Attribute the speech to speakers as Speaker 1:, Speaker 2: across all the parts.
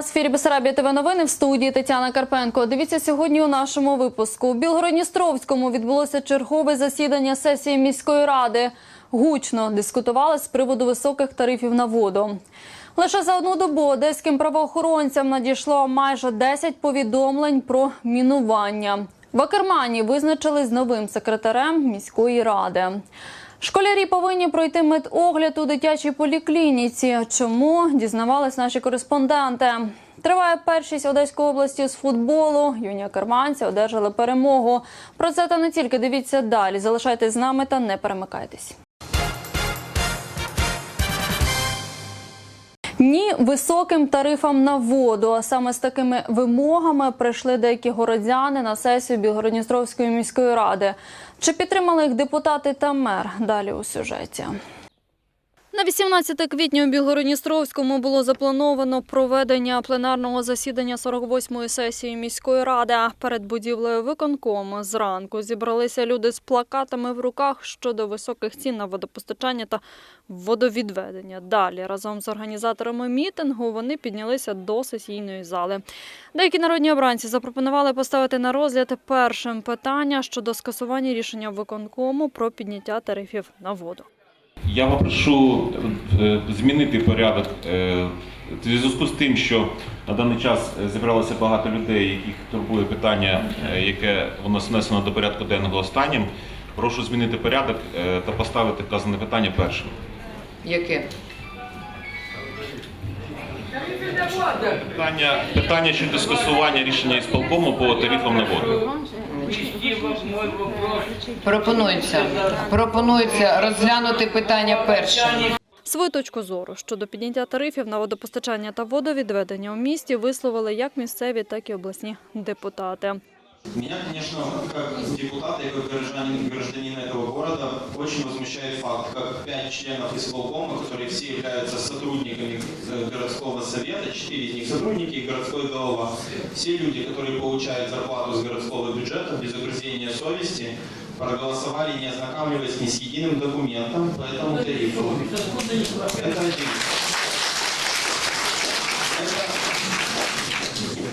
Speaker 1: В ефірі Бесарабія ТВ новини в студії Тетяна Карпенко. Дивіться сьогодні у нашому випуску. У Білгородністровському відбулося чергове засідання сесії міської ради. Гучно дискутували з приводу високих тарифів на воду. Лише за одну добу одеським правоохоронцям надійшло майже 10 повідомлень про мінування. В Акермані визначили з новим секретарем міської ради. Школярі повинні пройти медогляд у дитячій поліклініці. Чому дізнавались наші кореспонденти? Триває першість Одеської області з футболу. Юні керманці одержали перемогу. Про це та не тільки дивіться далі. Залишайтесь з нами та не перемикайтесь. Ні високим тарифам на воду. А саме з такими вимогами прийшли деякі городяни на сесію Білгородністровської міської ради. Чи підтримали їх депутати та мер? Далі у сюжеті. На 18 квітня у Білгородністровському було заплановано проведення пленарного засідання 48-ї сесії міської ради. Перед будівлею виконкому зранку зібралися люди з плакатами в руках щодо високих цін на водопостачання та водовідведення. Далі разом з організаторами мітингу вони піднялися до сесійної зали. Деякі народні обранці запропонували поставити на розгляд першим питання щодо скасування рішення виконкому про підняття тарифів на воду.
Speaker 2: Я попрошу е, змінити порядок е, в зв'язку з тим, що на даний час е, зібралося багато людей, яких турбує питання, яке воно внесено до порядку денного останнім. Прошу змінити порядок та поставити вказане питання першим.
Speaker 3: Яке?
Speaker 2: Питання, питання щодо скасування рішення ісполкому по тарифам на воду.
Speaker 3: Пропонується. Пропонується розглянути питання перше.
Speaker 1: Свою точку зору щодо підняття тарифів на водопостачання та водовідведення у місті висловили як місцеві, так і обласні депутати.
Speaker 4: Меня, конечно, как депутата и как гражданин, гражданина этого города очень возмущает факт, как пять членов исполкома, которые все являются сотрудниками э, городского совета, четыре из них сотрудники и городской голова, все люди, которые получают зарплату с городского бюджета без угрызения совести, проголосовали, не ознакомливаясь ни с единым документом по этому тарифу. Это один.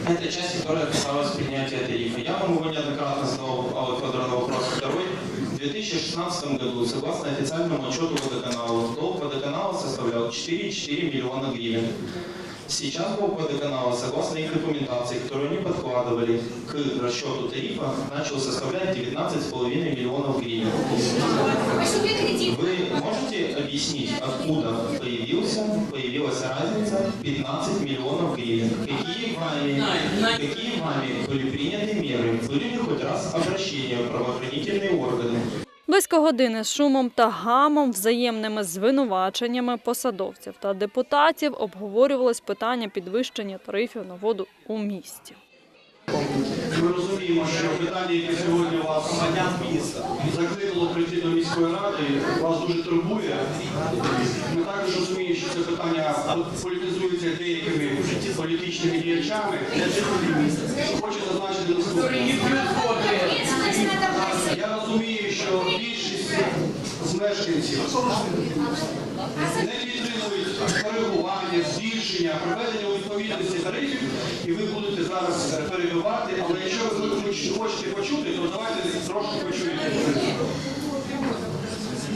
Speaker 4: Это часть, которая касалась принятия тарифа. Я вам его неоднократно задавал Федоровну вопрос. Второй. В 2016 году, согласно официальному отчету водоканала, долг водоканала составлял 4,4 миллиона гривен. Сейчас долг водоканала, согласно их документации, которую они подкладывали к расчету тарифа, начал составлять 19,5 миллионов гривен. Вы можете объяснить, откуда появился, появилась разница 15 миллионов гривен? Какие вами, какие вами были приняты меры? Были ли хоть раз обращения в правоохранительные органы?
Speaker 1: Близько години з шумом та гамом, взаємними звинуваченнями посадовців та депутатів обговорювалось питання підвищення тарифів на воду у місті.
Speaker 5: Ми розуміємо, що питання, яке сьогодні вас громадян міста закликало прийти до міської ради, вас дуже турбує. Ми також розуміємо, що це питання політизується деякими політичними діячами. Хочу зазначити наступне. Що більшість з мешканців не підтримують коригування, збільшення, приведення у відповідності тарифів, і ви будете зараз перебивати, але якщо ви хочете почути, то давайте трошки почуєте.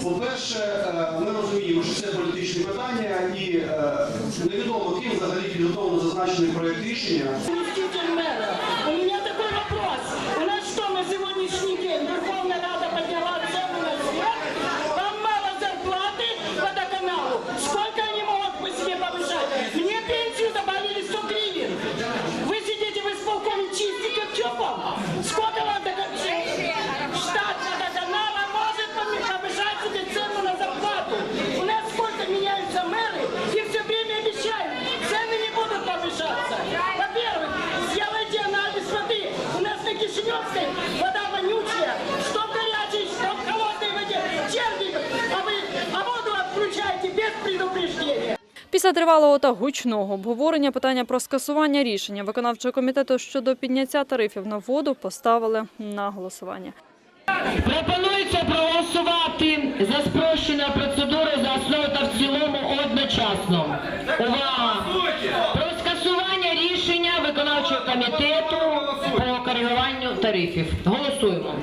Speaker 5: По-перше, е, ми розуміємо, що це політичне питання, і е, невідомо ким взагалі підготовлено зазначений проєкт рішення.
Speaker 1: Після тривалого гучного обговорення питання про скасування рішення виконавчого комітету щодо підняття тарифів на воду поставили на голосування.
Speaker 6: Пропонується проголосувати за спрощеною процедурою за основу та в цілому одночасно. Увага! Про скасування рішення виконавчого комітету по коригуванню тарифів. Голосуємо.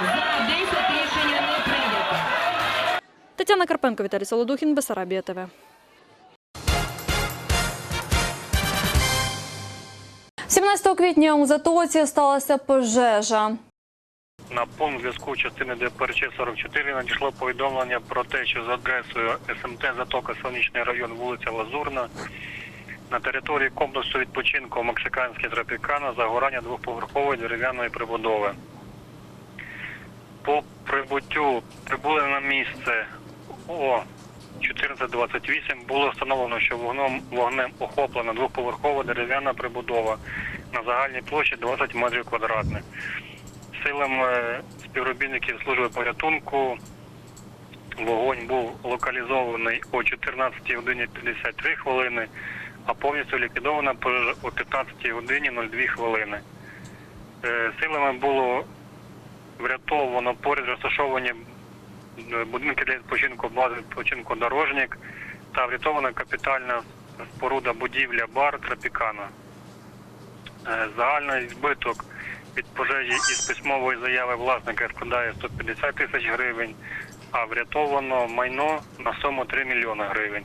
Speaker 6: За 10 рішення не прийнято.
Speaker 1: Тетяна Карпенко, Віталій Солодухін, Бесарабія ТВ. «17 квітня у Затоці сталася пожежа.
Speaker 7: На пункт зв'язку частини ДПРЧ 44 надійшло повідомлення про те, що за адресою СМТ Затока Сонячний район, вулиця Лазурна, на території комплексу відпочинку Мексиканський тропікана загорання двохповерхової дерев'яної прибудови. По прибуттю прибули на місце о 14.28 було встановлено, що вогнем, вогнем охоплена двохповерхова дерев'яна прибудова на загальній площі 20 метрів квадратних силами співробітників служби порятунку вогонь був локалізований о 14 годині 53 хвилини, а повністю ліквідована пожежа о 15 годині 02 хвилини. Е, Силами було врятовано поряд розташовані е, будинки для відпочинку бази відпочинку дорожник та врятована капітальна споруда будівля бар Тропікана. Е, Загальний збиток від пожежі із письмової заяви власника складає 150 тисяч гривень, а врятовано майно на суму 3 мільйони гривень.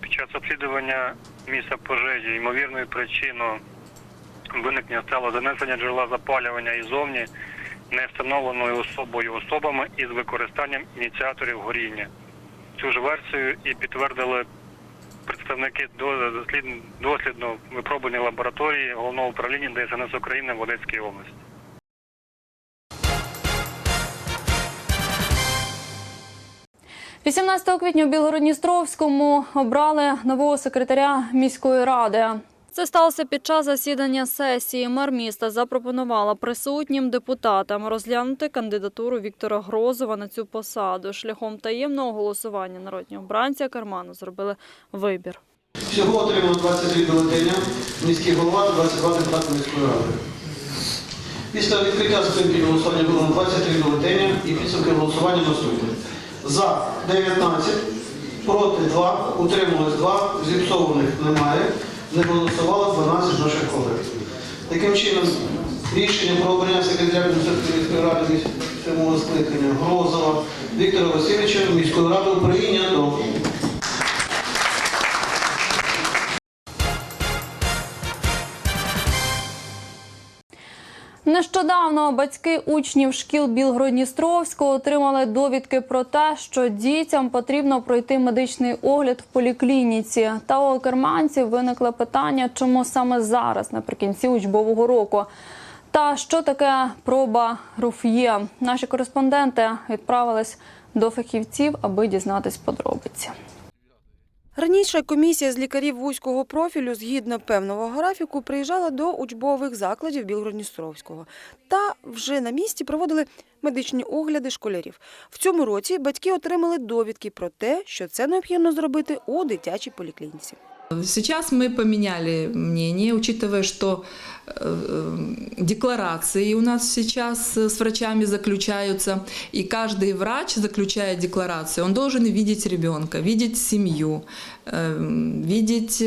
Speaker 7: Під час обслідування місця пожежі ймовірною причиною виникнення стало занесення джерела запалювання іззовні не встановленою особою особами із використанням ініціаторів горіння. Цю ж версію і підтвердили представники до- дослід- дослідно випробуваної лабораторії головного управління ДСНС України в Одеській області.
Speaker 1: – 18 квітня у Білгородністровському обрали нового секретаря міської ради. Це сталося під час засідання сесії. Мер міста запропонувала присутнім депутатам розглянути кандидатуру Віктора Грозова на цю посаду. Шляхом таємного голосування народні обранці Карману зробили вибір.
Speaker 5: Всього отримано 23 бюлетеня, міський голова та 22 депутати міської ради. Після відкриття скриньки голосування було 23 бюлетеня і підсумки голосування наступні. За 19, проти 2, утрималось 2, зіпсованих немає, не голосувало 12 наших колег. Таким чином, рішення про обрання секретаря міської ради сьомого скликання Грозова Віктора Васильовича міською ради прийнято.
Speaker 1: Нещодавно батьки учнів шкіл Білгородністровського отримали довідки про те, що дітям потрібно пройти медичний огляд в поліклініці. Та у керманців виникло питання, чому саме зараз, наприкінці учбового року. Та що таке проба руф'є? Наші кореспонденти відправились до фахівців, аби дізнатись подробиці.
Speaker 8: Раніше комісія з лікарів вузького профілю згідно певного графіку приїжджала до учбових закладів Білгородністровського та вже на місці проводили медичні огляди школярів. В цьому році батьки отримали довідки про те, що це необхідно зробити у дитячій поліклініці.
Speaker 9: Сейчас мы поменяли мнение, учитывая, что э, э, декларации у нас сейчас э, с врачами заключаются, и каждый врач, заключая декларацию, он должен видеть ребенка, видеть семью, видеть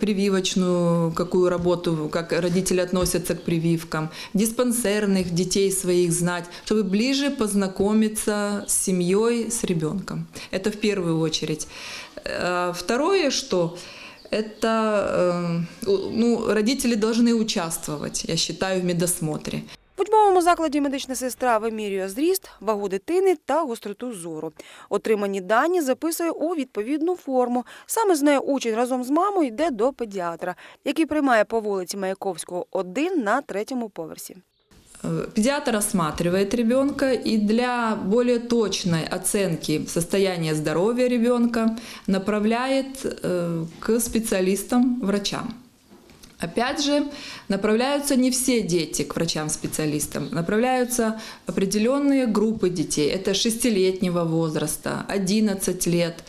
Speaker 9: прививочную какую работу, как родители относятся к прививкам, диспансерных детей своих знать, чтобы ближе познакомиться с семьей, с ребенком. Это в первую очередь. Второе, что это э, у- ну, родители должны участвовать, я считаю, в медосмотре.
Speaker 8: В учбовому закладі медична сестра вимірює зріст, вагу дитини та гостроту зору. Отримані дані записує у відповідну форму. Саме з нею учень разом з мамою йде до педіатра, який приймає по вулиці Маяковського 1 на третьому поверсі.
Speaker 9: Э, Педиатр осматривает ребенка и для более точной оценки состояния здоровья ребенка направляет э, к специалистам, врачам. Опять же, направляются не все дети к врачам-специалистам, направляются определенные группы детей. Это 6-летнего возраста, 11 лет,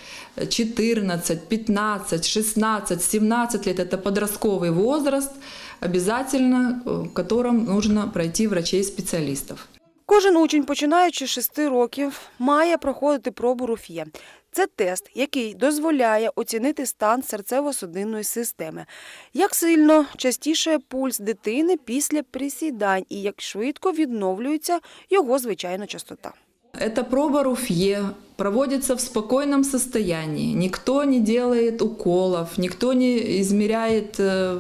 Speaker 9: 14, 15, 16, 17 лет. Это подростковый возраст, обязательно, э, в котором нужно пройти врачей-специалистов.
Speaker 8: Кожен учень, починаючи з 6 років, має проходити пробу Руф'є. Це тест, який дозволяє оцінити стан серцево-судинної системи, як сильно частіше пульс дитини після присідань і як швидко відновлюється його звичайна частота.
Speaker 9: Эта проба Руфье проводится в спокойном состоянии. Никто не делает уколов, никто не измеряет э,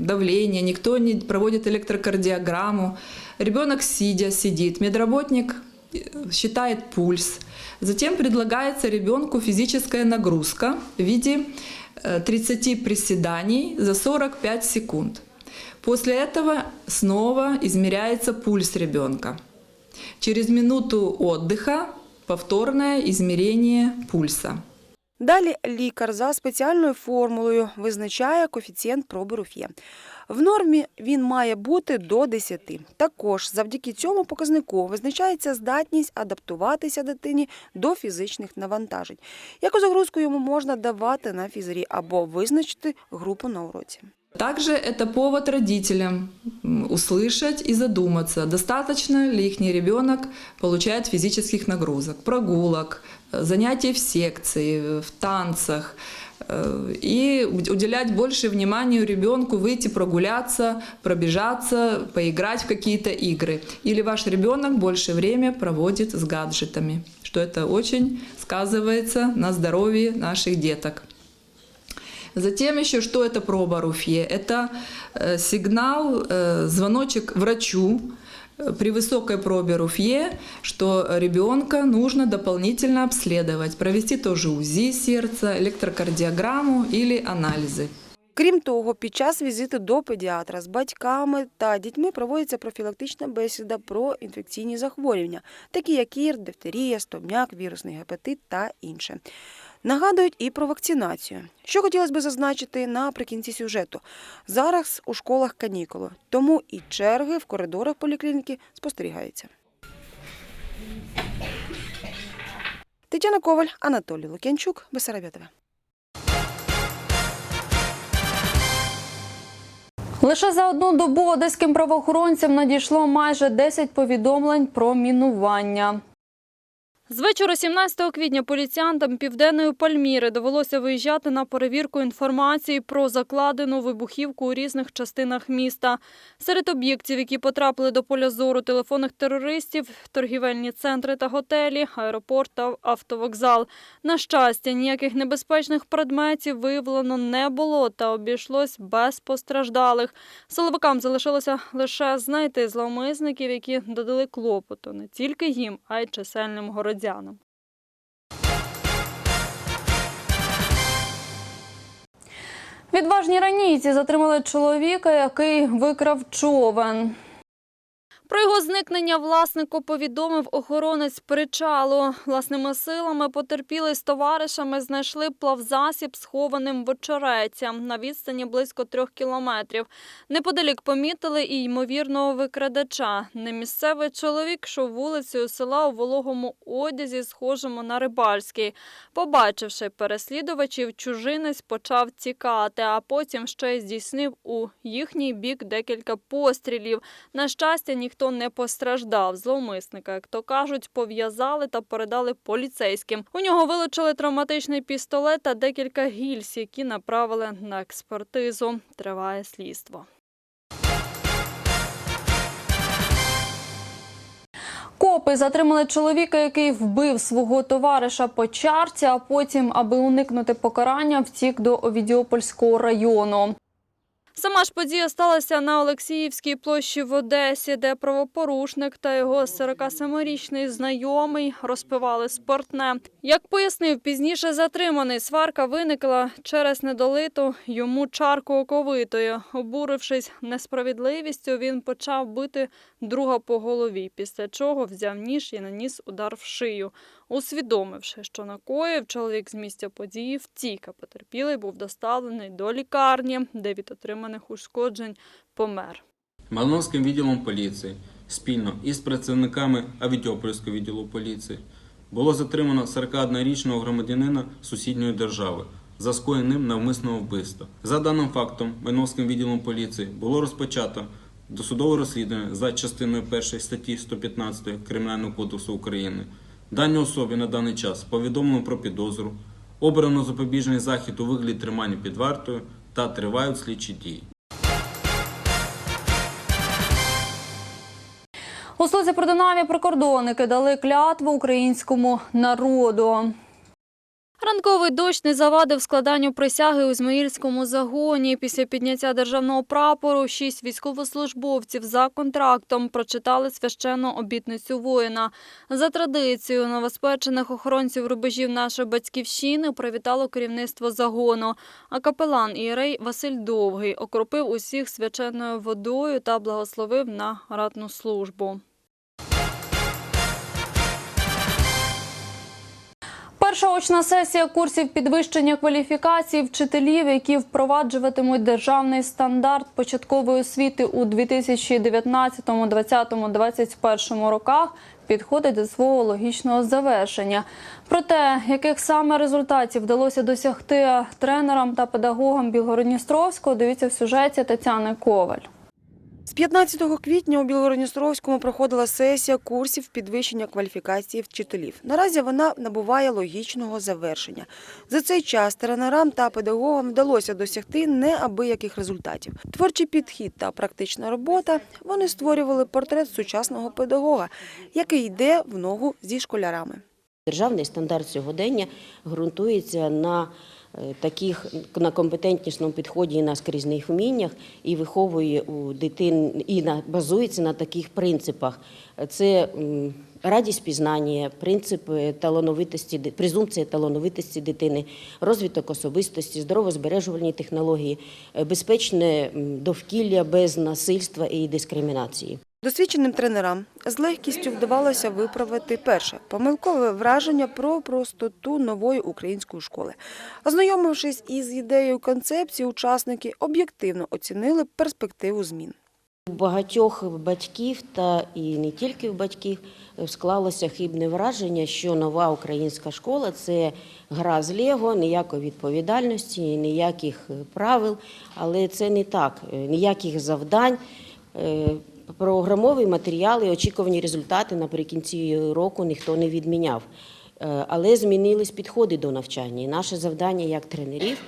Speaker 9: давление, никто не проводит электрокардиограмму. Ребенок сидя сидит, медработник э, считает пульс. Затем предлагается ребенку физическая нагрузка в виде э, 30 приседаний за 45 секунд. После этого снова измеряется пульс ребенка. Через минуту отдыха повторное измерение пульса.
Speaker 8: Далі лікар за спеціальною формулою визначає коефіцієнт проби Руф'є. В нормі він має бути до 10. Також завдяки цьому показнику визначається здатність адаптуватися дитині до фізичних навантажень. Яку загрузку йому можна давати на фізрі або визначити групу на уроці.
Speaker 9: Также это повод родителям услышать и задуматься, достаточно ли их ребенок получает физических нагрузок, прогулок, занятий в секции, в танцах, э, и уделять больше внимания ребенку выйти прогуляться, пробежаться, поиграть в какие-то игры. Или ваш ребенок больше время проводит с гаджетами, что это очень сказывается на здоровье наших деток. Затем еще, что это проба Руфье? Это э, сигнал, э, звоночек врачу э, при высокой пробе Руфье, что ребенка нужно дополнительно обследовать, провести тоже УЗИ сердца, электрокардиограмму или анализы.
Speaker 8: Крім того, під час візиту до педіатра з батьками та дітьми проводиться профілактична бесіда про інфекційні захворювання, такі як кір, дифтерія, стом'як, вірусний гепатит та інше. Нагадують і про вакцинацію. Що хотілося б зазначити наприкінці сюжету. Зараз у школах канікули, тому і черги в коридорах поліклініки спостерігаються. Тетяна Коваль, Анатолій Лук'янчук, Бесарабятова.
Speaker 1: Лише за одну добу одеським правоохоронцям надійшло майже 10 повідомлень про мінування. З вечора 17 квітня поліціянтам Південної Пальміри довелося виїжджати на перевірку інформації про закладену вибухівку у різних частинах міста. Серед об'єктів, які потрапили до поля зору телефонних терористів, торгівельні центри та готелі, аеропорт та автовокзал. На щастя, ніяких небезпечних предметів виявлено не було та обійшлось без постраждалих. Силовикам залишилося лише знайти зловмисників, які додали клопоту не тільки їм, а й чисельним городянам. Відважні ранійці затримали чоловіка, який викрав човен. Про його зникнення власнику повідомив охоронець причалу. Власними силами потерпілий з товаришами знайшли плавзасіб схованим в очереті на відстані близько трьох кілометрів. Неподалік помітили і ймовірного викрадача. Немісцевий чоловік йшов вулицею села у вологому одязі, схожому на рибальський. Побачивши переслідувачів, чужинець почав тікати, а потім ще й здійснив у їхній бік декілька пострілів. На щастя, ніхто не постраждав. Зловмисника, як то кажуть, пов'язали та передали поліцейським. У нього вилучили травматичний пістолет та декілька гільз, які направили на експертизу. Триває слідство. Копи затримали чоловіка, який вбив свого товариша по чарці, а потім, аби уникнути покарання, втік до Овідіопольського району. Сама ж подія сталася на Олексіївській площі в Одесі, де правопорушник та його 47-річний знайомий розпивали спиртне. Як пояснив пізніше затриманий, сварка виникла через недолиту йому чарку оковитої. Обурившись несправедливістю, він почав бити друга по голові, після чого взяв ніж і наніс удар в шию. Усвідомивши, що накоїв, чоловік з місця події втік, а потерпілий був доставлений до лікарні, де від отриманих ушкоджень помер.
Speaker 10: Малиновським відділом поліції спільно із працівниками Авідьопольського відділу поліції було затримано 41-річного громадянина сусідньої держави за скоєним навмисного вбивства. За даним фактом Малиновським відділом поліції було розпочато досудове розслідування за частиною 1 статті 115 Кримінального кодексу України. Даній особі на даний час повідомлено про підозру, обрано запобіжний захід у вигляді тримання під вартою та тривають слідчі дії.
Speaker 1: У слузі динамі прикордонники дали клятву українському народу. Ранковий дощ не завадив складанню присяги у Ізмаїльському загоні. Після підняття державного прапору шість військовослужбовців за контрактом прочитали священну обітницю воїна. За традицією новоспечених охоронців рубежів нашої батьківщини привітало керівництво загону. А капелан Ієрей Василь Довгий окропив усіх свяченою водою та благословив на ратну службу. Перша очна сесія курсів підвищення кваліфікації вчителів, які впроваджуватимуть державний стандарт початкової освіти у 2019, 2020, 2021 роках, підходить до свого логічного завершення. Про те, яких саме результатів вдалося досягти тренерам та педагогам Білгородністровського, дивіться в сюжеті Тетяни Коваль.
Speaker 8: З 15 квітня у Білгородністровському проходила сесія курсів підвищення кваліфікації вчителів. Наразі вона набуває логічного завершення. За цей час тренерам та педагогам вдалося досягти неабияких результатів. Творчий підхід та практична робота вони створювали портрет сучасного педагога, який йде в ногу зі школярами.
Speaker 11: Державний стандарт сьогодення ґрунтується на таких на компетентнісному підході і на скрізних вміннях і виховує у дитин і на базується на таких принципах. Це радість пізнання, принцип е, талановитості, презумпція талановитості дитини, розвиток особистості, здоровозбережувальні технології, е, безпечне довкілля без насильства і дискримінації.
Speaker 8: Досвідченим тренерам з легкістю вдавалося виправити перше помилкове враження про простоту нової української школи. Ознайомившись із ідеєю концепції, учасники об'єктивно оцінили перспективу змін.
Speaker 11: У багатьох батьків та і не тільки в батьків е, склалося хибне враження, що нова українська школа це гра з Лего, ніякої відповідальності, ніяких е, правил, але це не так, е, ніяких завдань. Програмові матеріали, очікувані результати наприкінці року ніхто не відміняв. Е, Але змінились підходи до навчання. І наше завдання як тренерів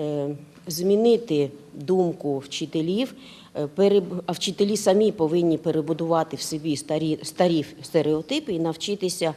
Speaker 11: е, змінити думку вчителів, е, а вчителі самі повинні перебудувати в собі старі, старі стереотипи і навчитися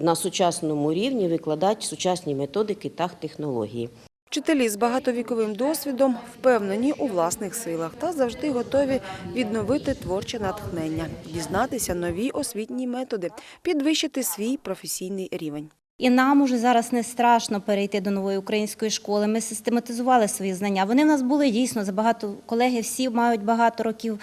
Speaker 11: на сучасному рівні викладати сучасні методики та технології.
Speaker 8: Вчителі з багатовіковим досвідом впевнені у власних силах та завжди готові відновити творче натхнення, дізнатися нові освітні методи, підвищити свій професійний рівень.
Speaker 12: І нам уже зараз не страшно перейти до нової української школи. Ми систематизували свої знання. Вони в нас були дійсно за багато колеги, всі мають багато років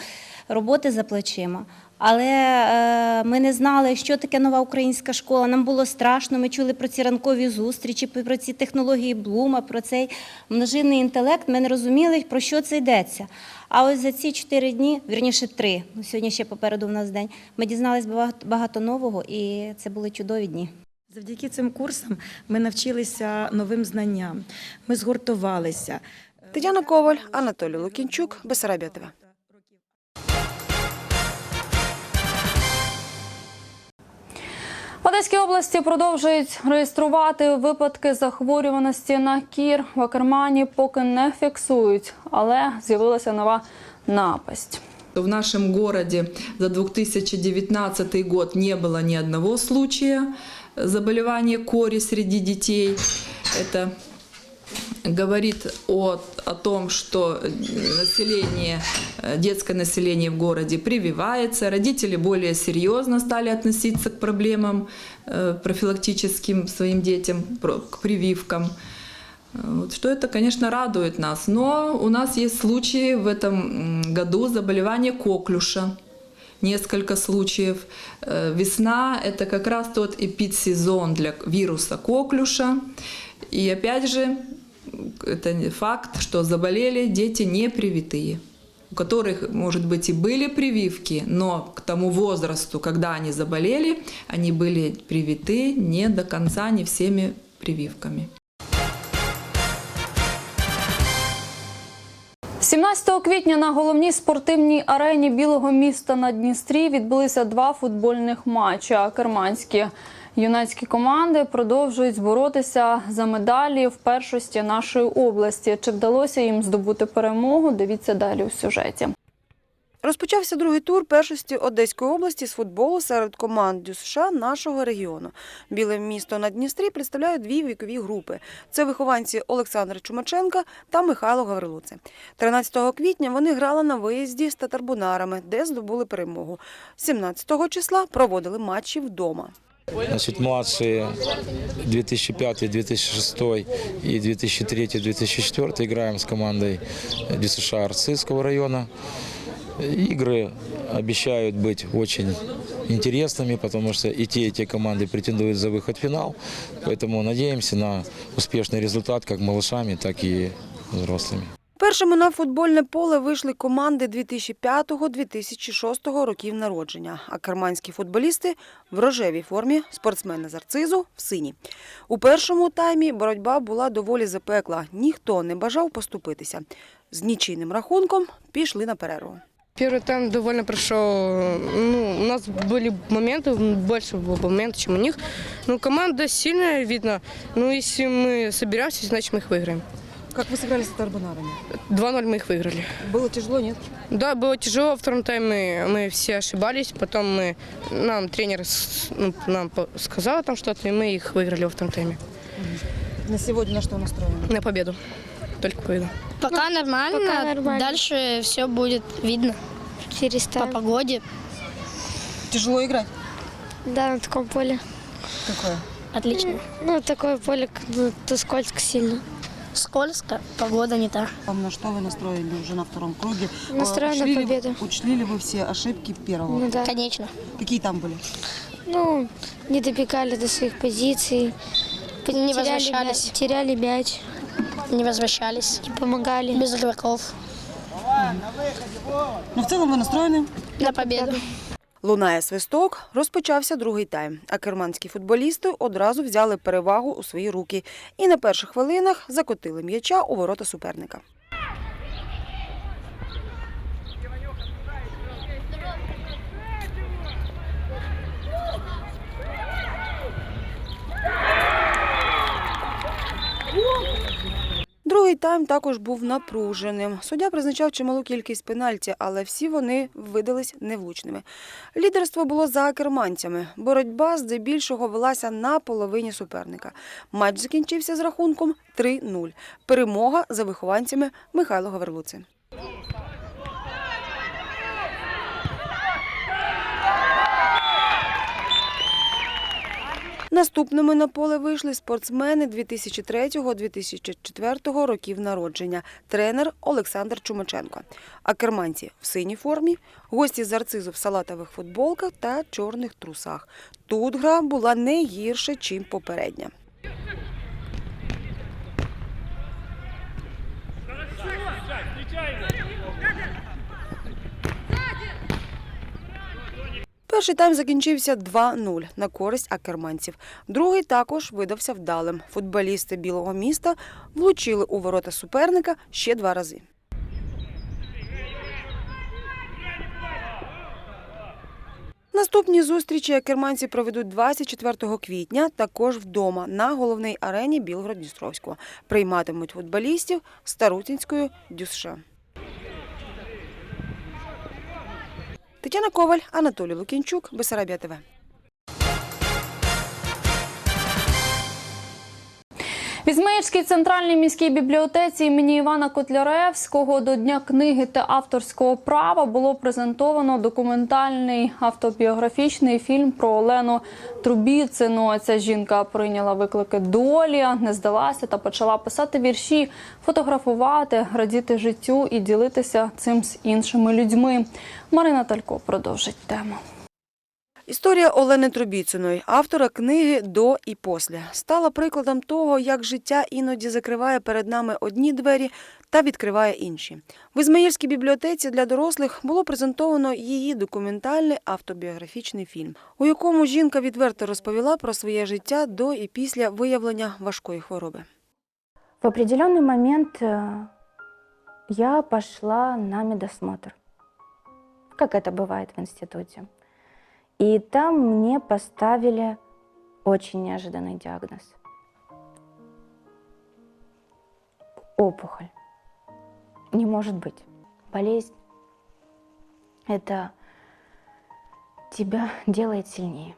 Speaker 12: роботи за плечима. Але е, ми не знали, що таке нова українська школа. Нам було страшно. Ми чули про ці ранкові зустрічі, про ці технології Блума, про цей множинний інтелект. Ми не розуміли, про що це йдеться. А ось за ці чотири дні, вірніше три, ну, сьогодні ще попереду в нас день, ми дізналися багато, багато нового, і це були чудові дні.
Speaker 13: Завдяки цим курсам ми навчилися новим знанням. Ми згуртувалися.
Speaker 8: Тетяна Коваль, Анатолій Лукінчук, Бесарабія ТВ.
Speaker 1: В Одеській області продовжують реєструвати випадки захворюваності на кір. В Акермані поки не фіксують, але з'явилася нова напасть.
Speaker 9: В нашем городе за 2019 год не было ни одного случая заболевания кори среди детей. Это говорит о, о том, что население, э, детское население в городе прививается, родители более серьезно стали относиться к проблемам э, профилактическим своим детям, к прививкам. Вот, что это, конечно, радует нас. Но у нас есть случаи в этом году заболевания коклюша. Несколько случаев. Э, Весна – это как раз тот эпидсезон для вируса коклюша. И опять же, это не факт, что заболели дети не привитые у которых, может быть, и были прививки, но к тому возрасту, когда они заболели, они были привиты не до конца, не всеми прививками.
Speaker 1: 17 квітня на головній спортивній арені білого міста на Дністрі відбулися два футбольних матчі. А керманські юнацькі команди продовжують боротися за медалі в першості нашої області. Чи вдалося їм здобути перемогу? Дивіться далі у сюжеті.
Speaker 8: Розпочався другий тур першості Одеської області з футболу серед команд ДЮСШ нашого регіону. Біле місто на Дністрі представляє дві вікові групи. Це вихованці Олександра Чумаченка та Михайло Гаврилуце. 13 квітня вони грали на виїзді з татарбунарами, де здобули перемогу. 17 числа проводили матчі вдома.
Speaker 14: Значит, младшие 2005, 2006 и 2003-2004 играем с командой ДЮСШ Арцизского района. Игры обещают быть очень интересными, потому что и те, и те команды претендуют за выход в финал. Поэтому надеемся на успешный результат как малышами, так и взрослыми.
Speaker 8: Першими на футбольне поле вийшли команди 2005-2006 років народження, а керманські футболісти в рожевій формі, спортсмени з арцизу в синій. У першому таймі боротьба була доволі запекла. Ніхто не бажав поступитися. З нічийним рахунком пішли на перерву.
Speaker 15: Первый тайм довольно прошел. Ну, у нас были моменты, больше было моментов, чем у них. Ну, команда сильная, видно. Ну, если мы собираемся, значит, мы их выиграем.
Speaker 8: Как вы сыграли с татарбунарами?
Speaker 15: 2-0 мы их выиграли.
Speaker 8: Было тяжело, нет?
Speaker 15: Да, было тяжело. Во втором тайме мы все ошибались. Потом мы, нам тренер ну, нам сказал там что-то, и мы их выиграли во втором тайме.
Speaker 8: На сегодня на что настроены?
Speaker 15: На победу. Только победу.
Speaker 16: Пока нормально.
Speaker 17: пока нормально.
Speaker 16: Дальше все будет видно
Speaker 17: Через
Speaker 16: по погоде.
Speaker 8: Тяжело играть?
Speaker 17: Да, на таком поле.
Speaker 8: Какое?
Speaker 16: Отлично.
Speaker 17: Ну, такое поле, как бы, то скользко сильно.
Speaker 16: Скользко, погода не та.
Speaker 8: На что вы настроены уже на втором круге?
Speaker 17: Настроен на
Speaker 8: Учли ли-
Speaker 17: победу.
Speaker 8: Учли ли вы все ошибки первого?
Speaker 17: Ну да.
Speaker 16: Конечно.
Speaker 8: Какие там были?
Speaker 17: Ну, не добегали до своих позиций.
Speaker 16: Не
Speaker 17: теряли
Speaker 16: возвращались.
Speaker 17: мя- Теряли мяч,
Speaker 16: Не возвращались.
Speaker 17: не помогали.
Speaker 16: Без игроков.
Speaker 8: Ну, в цілому ви настроєні?
Speaker 16: На победу.
Speaker 8: Лунає свисток, розпочався другий тайм, а керманські футболісти одразу взяли перевагу у свої руки і на перших хвилинах закотили м'яча у ворота суперника. Другий тайм також був напруженим. Суддя призначав чималу кількість пенальті, але всі вони видались невлучними. Лідерство було за керманцями. Боротьба здебільшого велася на половині суперника. Матч закінчився з рахунком 3-0. Перемога за вихованцями Михайло Гаверлуци. Наступними на поле вийшли спортсмени 2003-2004 років народження, тренер Олександр Чумаченко. А керманці в синій формі, гості з арцизу в салатових футболках та чорних трусах. Тут гра була не гірше, чим попередня. Перший тайм закінчився 2-0 на користь акерманців. Другий також видався вдалим. Футболісти білого міста влучили у ворота суперника ще два рази. Наступні зустрічі акерманці проведуть 24 квітня, також вдома на головній арені Білгород-Дністровського. Прийматимуть футболістів Старутинської ДЮСШ. Тетяна Коваль, Анатолій Лукінчук, Бесарабія ТВ.
Speaker 1: В Ізмаїльській центральній міській бібліотеці імені Івана Котляревського до Дня книги та авторського права було презентовано документальний автобіографічний фільм про Олену Трубіцину. Ця жінка прийняла виклики долі, не здалася та почала писати вірші, фотографувати, радіти життю і ділитися цим з іншими людьми. Марина Талько продовжить тему.
Speaker 8: Історія Олени Трубіциної, автора книги До і після, стала прикладом того, як життя іноді закриває перед нами одні двері та відкриває інші. В Ізмаїльській бібліотеці для дорослих було презентовано її документальний автобіографічний фільм, у якому жінка відверто розповіла про своє життя до і після виявлення важкої хвороби.
Speaker 18: В определенный момент э, я пошла на медосмотр, как это бывает в институте. И там мне поставили очень неожиданный диагноз. Опухоль. Не может быть. Болезнь – это тебя делает сильнее.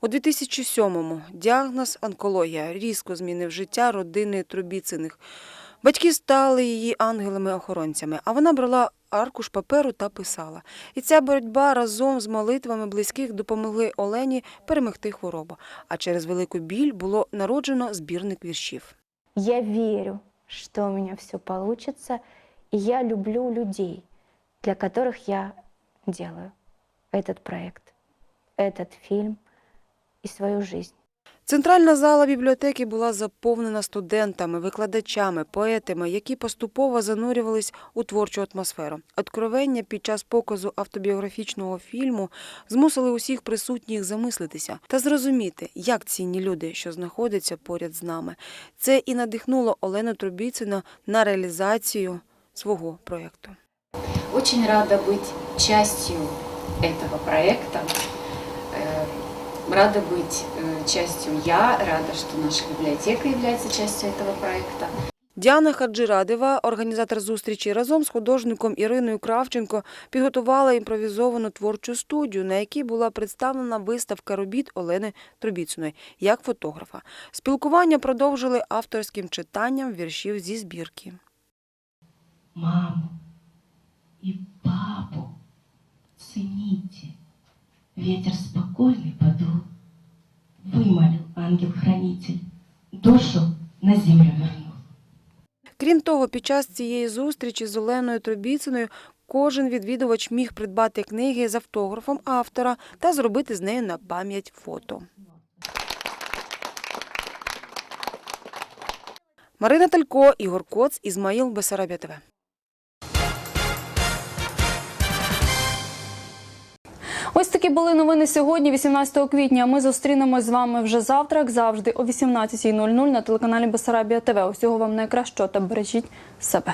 Speaker 8: У 2007-му діагноз онкологія різко змінив життя родини Трубіциних. Батьки стали її ангелами-охоронцями, а вона брала аркуш паперу та писала. І ця боротьба разом з молитвами близьких допомогли Олені перемогти хворобу. А через велику біль було народжено збірник віршів.
Speaker 18: Я верю, что у меня все получится, и я люблю людей, для которых я делаю этот проект, этот фильм и свою жизнь.
Speaker 8: Центральна зала бібліотеки була заповнена студентами, викладачами, поетами, які поступово занурювались у творчу атмосферу. Откровення під час показу автобіографічного фільму змусили усіх присутніх замислитися та зрозуміти, як цінні люди, що знаходяться поряд з нами. Це і надихнуло Олену Трубіцину на реалізацію свого проєкту.
Speaker 19: Очень рада быть частью этого проекта. Э, Рада быть э, частью я, рада, что наша библиотека является частью этого проекта.
Speaker 8: Діана Хаджирадева, організатор зустрічі, разом з художником Іриною Кравченко підготувала імпровізовану творчу студію, на якій була представлена виставка робіт Олени Трубіциної як фотографа. Спілкування продовжили авторським читанням віршів зі збірки.
Speaker 20: маму и папу цените. Ветер спокойный подул, вымолил ангел-хранитель, душу на землю вернул.
Speaker 8: Крім того, під час цієї зустрічі з Оленою Трубіциною кожен відвідувач міг придбати книги з автографом автора та зробити з нею на пам'ять фото. Марина Талько, Ігор Коц, Ізмаїл Бесарабія
Speaker 1: Ось такі були новини сьогодні, 18 квітня. Ми зустрінемось з вами вже завтра, як завжди, о 18.00 на телеканалі Бесарабія ТВ. Усього вам найкращого та бережіть себе.